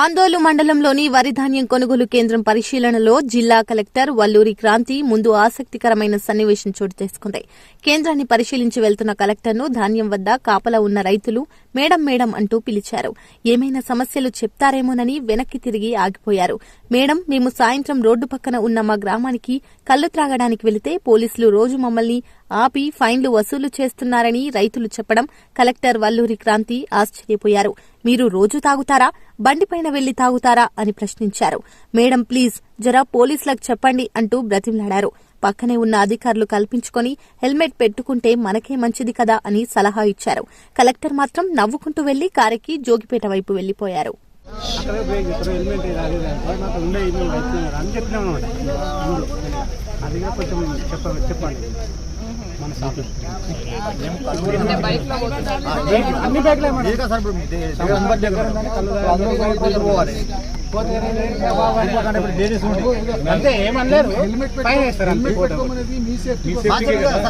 ఆందోళన మండలంలోని వరి ధాన్యం కొనుగోలు కేంద్రం పరిశీలనలో జిల్లా కలెక్టర్ వల్లూరి క్రాంతి ముందు ఆసక్తికరమైన సన్నివేశం చోటు చేసుకుంది. కేంద్రాన్ని పరిశీలించి వెళ్తున్న కలెక్టర్ను ధాన్యం వద్ద కాపలా ఉన్న రైతులు మేడం మేడం అంటూ పిలిచారు. ఏమైనా సమస్యలు చెప్తారేమోనని వెనక్కి తిరిగి ఆగిపోయారు. మేడం మేము సాయంత్రం రోడ్డు పక్కన ఉన్న మా గ్రామానికి కళ్ళు త్రాగడానికి వెళితే పోలీసులు రోజు మమ్మల్ని ఆపి ఫైన్లు వసూలు చేస్తున్నారని రైతులు చెప్పడం కలెక్టర్ వల్లూరి క్రాంతి ఆశ్చర్యపోయారు. మీరు రోజు తాగుతారా? బండిపైన వెళ్ళి తాగుతారా? అని ప్రశ్నించారు. మేడం ప్లీజ్ జరా పోలీసులకు చెప్పండి అంటూ బ్రతిమలాడారు. పక్కనే ఉన్న అధికారులు కల్పించుకొని హెల్మెట్ పెట్టుకుంటే మనకే మంచిది కదా అని సలహా ఇచ్చారు. కలెక్టర్ మాత్రం నవ్వుకుంటూ వెళ్ళి కారెక్కి జోగిపేట వైపు వెళ్ళిపోయారు అక్కడే హెల్మెట్ ఉండే అని చెప్పినాం అనమాట అది కూడా కొంచెం చెప్ప చెప్పండి మన షాప్ అన్ని బ్యాగ్లే అంతే ఏమనలేరు. పైన వేస్తారు అంతే ఫోటో. కదా.